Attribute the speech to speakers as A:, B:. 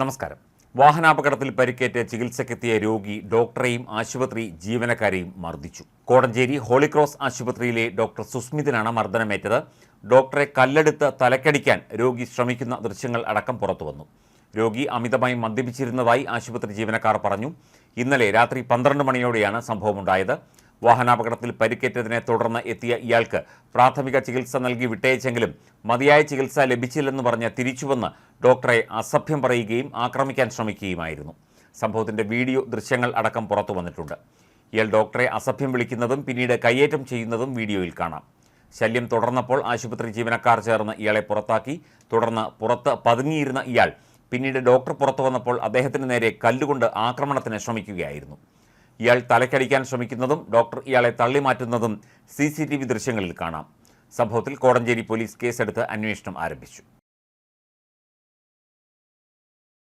A: നമസ്കാരം. വാഹനാപകടത്തിൽ പരിക്കേറ്റ് ചികിത്സയ്ക്കെത്തിയ രോഗി ഡോക്ടറെയും ആശുപത്രി ജീവനക്കാരെയും മർദ്ദിച്ചു. കോടഞ്ചേരി ഹോളിക്രോസ് ആശുപത്രിയിലെ ഡോക്ടർ സുസ്മിതിനാണ് മർദ്ദനമേറ്റത്. ഡോക്ടറെ കല്ലെടുത്ത് തലക്കടിക്കാൻ രോഗി ശ്രമിക്കുന്ന ദൃശ്യങ്ങൾ അടക്കം പുറത്തുവന്നു രോഗി അമിതമായി മദ്യപിച്ചിരുന്നതായി ആശുപത്രി ജീവനക്കാർ പറഞ്ഞു. ഇന്നലെ രാത്രി പന്ത്രണ്ട് മണിയോടെയാണ് സംഭവമുണ്ടായത്. വാഹനാപകടത്തിൽ പരിക്കേറ്റതിനെ തുടർന്ന് എത്തിയ ഇയാൾക്ക് പ്രാഥമിക ചികിത്സ നൽകി വിട്ടയച്ചെങ്കിലും മതിയായ ചികിത്സ ലഭിച്ചില്ലെന്ന് പറഞ്ഞ് തിരിച്ചുവന്ന് ഡോക്ടറെ അസഭ്യം പറയുകയും ആക്രമിക്കാൻ ശ്രമിക്കുകയുമായിരുന്നു. സംഭവത്തിന്റെ വീഡിയോ ദൃശ്യങ്ങൾ അടക്കം പുറത്തു വന്നിട്ടുണ്ട്. ഇയാൾ ഡോക്ടറെ അസഭ്യം വിളിക്കുന്നതും പിന്നീട് കയ്യേറ്റം ചെയ്യുന്നതും വീഡിയോയിൽ കാണാം. ശല്യം തുടർന്നപ്പോൾ ആശുപത്രി ജീവനക്കാർ ചേർന്ന് ഇയാളെ പുറത്താക്കി. തുടർന്ന് പുറത്ത് പതുങ്ങിയിരുന്ന ഇയാൾ പിന്നീട് ഡോക്ടർ പുറത്തു വന്നപ്പോൾ അദ്ദേഹത്തിന് നേരെ കല്ലുകൊണ്ട് ആക്രമണത്തിന് ശ്രമിക്കുകയായിരുന്നു. ഇയാൾ തലക്കടിക്കാൻ ശ്രമിക്കുന്നതും ഡോക്ടർ ഇയാളെ തള്ളിമാറ്റുന്നതും സി സി ടി വി ദൃശ്യങ്ങളിൽ കാണാം. സംഭവത്തിൽ കോടഞ്ചേരി പോലീസ് കേസെടുത്ത് അന്വേഷണം ആരംഭിച്ചു.